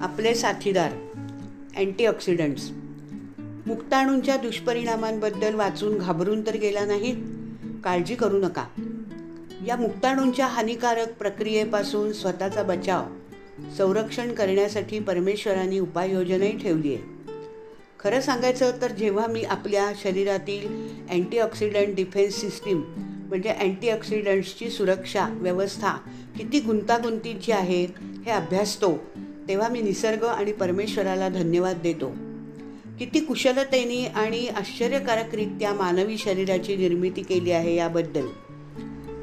आपले साथीदार अँटीऑक्सिडंट्स मुक्ताणूंच्या दुष्परिणामांबद्दल वाचून घाबरून तर गेला नाहीत. काळजी करू नका. या मुक्ताणूंच्या हानिकारक प्रक्रियेपासून स्वतःचा बचाव संरक्षण करण्यासाठी परमेश्वरांनी उपाययोजनाही ठेवली आहे. खरं सांगायचं तर जेव्हा मी आपल्या शरीरातील अँटीऑक्सिडंट डिफेन्स सिस्टीम म्हणजे अँटीऑक्सिडंट्सची सुरक्षा व्यवस्था किती गुंतागुंतीची आहे हे अभ्यासतो तेव्हा मी निसर्ग आणि परमेश्वराला धन्यवाद देतो. किती कुशलतेने आणि आश्चर्यकारकरित्या मानवी शरीराची निर्मिती केली आहे याबद्दल.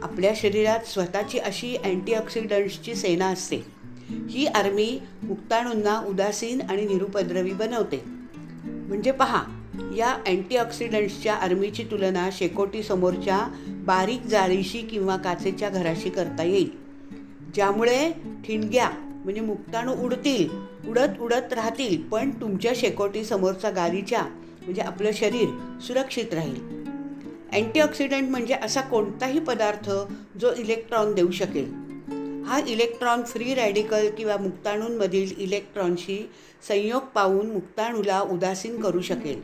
आपल्या शरीरात स्वतःची अशी अँटीऑक्सिडंट्सची सेना असते. ही आर्मी मुक्ताणूंना उदासीन आणि निरुपद्रवी बनवते. म्हणजे पहा या अँटीऑक्सिडंट्सच्या आर्मीची तुलना शेकोटी समोरच्या बारीक जाळीशी किंवा काचेच्या घराशी करता येईल. ज्यामुळे ठिणग्या म्हणजे मुक्ताणू उडतील उडत उडत राहतील पण तुमच्या शेकोटी समोरचा म्हणजे आपलं शरीर सुरक्षित राहील. अँटीऑक्सिडंट म्हणजे असा कोणताही पदार्थ जो इलेक्ट्रॉन देऊ शकेल. हा इलेक्ट्रॉन फ्री रॅडिकल किंवा मुक्ताणूंमधील इलेक्ट्रॉनशी संयोग पाहून मुक्ताणूला उदासीन करू शकेल.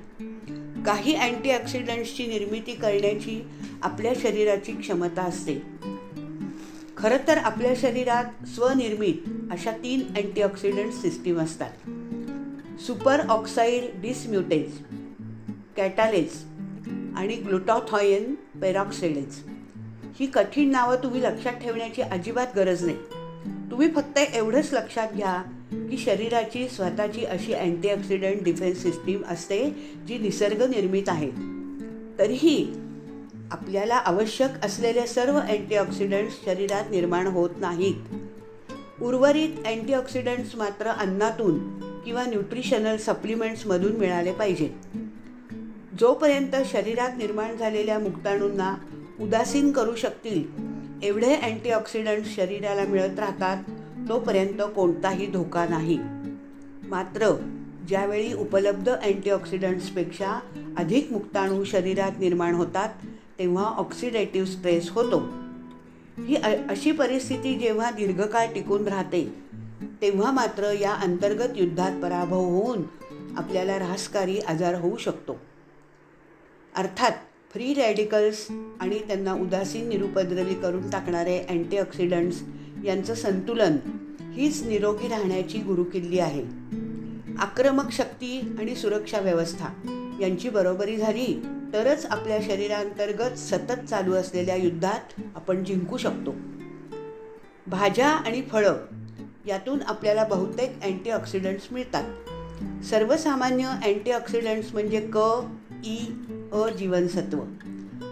काही अँटीऑक्सिडंट्सची निर्मिती करण्याची आपल्या शरीराची क्षमता असते. खरं तर आपल्या शरीरात स्वनिर्मित अशा तीन अँटीऑक्सिडंट सिस्टीम असतात. सुपर ऑक्साईड डिसम्युटेज कॅटालेज आणि ग्लुटॉथॉयन पेरॉक्सिडेज ही कठीण नावं तुम्ही लक्षात ठेवण्याची अजिबात गरज नाही. तुम्ही फक्त एवढंच लक्षात घ्या की शरीराची स्वतःची अशी अँटीऑक्सिडंट डिफेन्स सिस्टीम असते जी निसर्ग निर्मित आहे. तरीही आपल्याला आवश्यक असलेले सर्व अँटीऑक्सिडंट्स शरीरात निर्माण होत नाहीत. उर्वरित अँटीऑक्सिडंट्स मात्र अन्नातून किंवा न्यूट्रिशनल सप्लिमेंट्समधून मिळाले पाहिजेत. जोपर्यंत शरीरात निर्माण झालेल्या मुक्ताणूंना उदासीन करू शकतील एवढे अँटीऑक्सिडंट्स शरीराला मिळत राहतात तोपर्यंत कोणताही धोका नाही. मात्र ज्यावेळी उपलब्ध अँटीऑक्सिडंट्सपेक्षा अधिक मुक्ताणू शरीरात निर्माण होतात तेव्हा ऑक्सिडेटिव्ह स्ट्रेस होतो. ही अशी परिस्थिती जेव्हा दीर्घकाळ टिकून राहते तेव्हा मात्र या अंतर्गत युद्धात पराभव होऊन आपल्याला ऱ्हासकारी आजार होऊ शकतो. अर्थात फ्री रॅडिकल्स आणि त्यांना उदासीन निरुपद्रवी करून टाकणारे अँटीऑक्सिडंट्स यांचं संतुलन हीच निरोगी राहण्याची गुरुकिल्ली आहे. आक्रमक शक्ती आणि सुरक्षा व्यवस्था यांची बरोबरी झाली. तरच आपल्या शरीरांतर्गत सतत चालू असलेल्या युद्धात आपण जिंकू शकतो. भाज्या आणि फळं यातून आपल्याला बहुतेक अँटीऑक्सिडंट्स मिळतात. सर्वसामान्य अँटीऑक्सिडंट्स म्हणजे क ई अ जीवनसत्व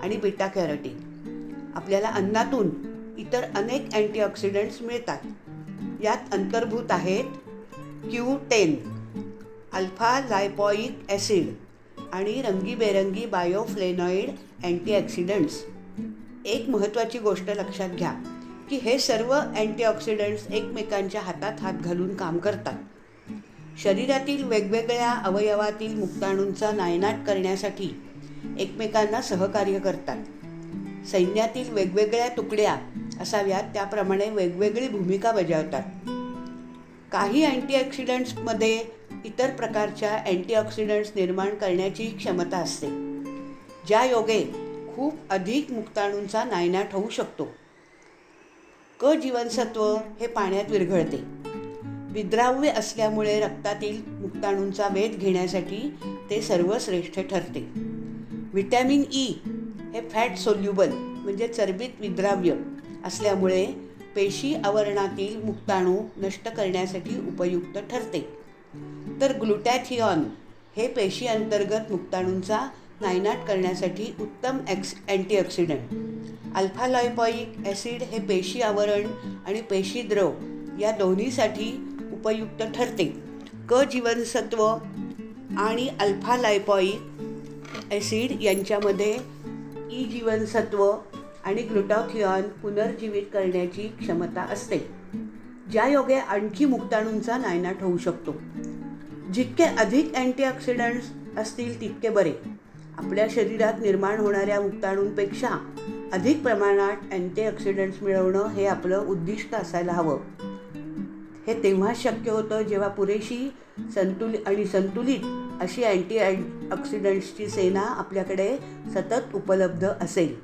आणि बिटा कॅरोटीन आपल्याला अन्नातून इतर अनेक अँटीऑक्सिडंट्स मिळतात. यात अंतर्भूत आहेत Q ten alpha lipoic acid आणि रंगीबेरंगी बायोफ्लेनॉइड अँटीऑक्सिडंट्स. एक महत्त्वाची गोष्ट लक्षात घ्या की हे सर्व अँटीऑक्सिडंट्स एकमेकांच्या हातात हात घालून काम करतात. शरीरातील वेगवेगळ्या अवयवातील मुक्ताणूंचा नायनाट करण्यासाठी एकमेकांना सहकार्य करतात. सैन्यातील वेगवेगळ्या तुकड्या असाव्यात त्याप्रमाणे वेगवेगळी भूमिका बजावतात. काही अँटीऑक्सिडंट्समध्ये इतर प्रकारच्या अँटीऑक्सिडंट्स निर्माण करण्याची क्षमता असते ज्या योगे खूप अधिक मुक्ताणूंचा नायनाट होऊ शकतो. क जीवनसत्व हे पाण्यात विरघळते. विद्राव्य असल्यामुळे रक्तातील मुक्ताणूंचा वेध घेण्यासाठी ते सर्वश्रेष्ठ ठरते. व्हिटॅमिन ई हे फॅट सोल्युबल म्हणजे चरबीत विद्राव्य असल्यामुळे पेशी आवरणातील मुक्ताणू नष्ट करण्यासाठी उपयुक्त ठरते. तर ग्लुटॅथिऑन हे पेशी अंतर्गत मुक्ताणूंचा नायनाट करण्यासाठी उत्तम ॲक्स अँटीऑक्सिडंट. अल्फालॉयपॉईक ॲसिड हे पेशी आवरण आणि पेशी द्रव या दोन्हीसाठी उपयुक्त ठरते. क जीवनसत्व आणि अल्फालायपॉईक ॲसिड यांच्यामध्ये ई जीवनसत्व आणि ग्लुटॉथिऑन पुनर्जीवित करण्याची क्षमता असते ज्या योगे आणखी मुक्ताणूंचा नायनाट होऊ शकतो. जितके अधिक अँटीऑक्सिडंट्स असतील तितके बरे. आपल्या शरीरात निर्माण होणाऱ्या मुक्ताणूंपेक्षा अधिक प्रमाणात अँटीऑक्सिडंट्स मिळवणं हे आपलं उद्दिष्ट असायला हवं. हे तेव्हाच शक्य होतं जेव्हा पुरेशी संतुलित आणि संतुलित अशी अँटी ऑक्सिडंट्सची सेना आपल्याकडे सतत उपलब्ध असेल.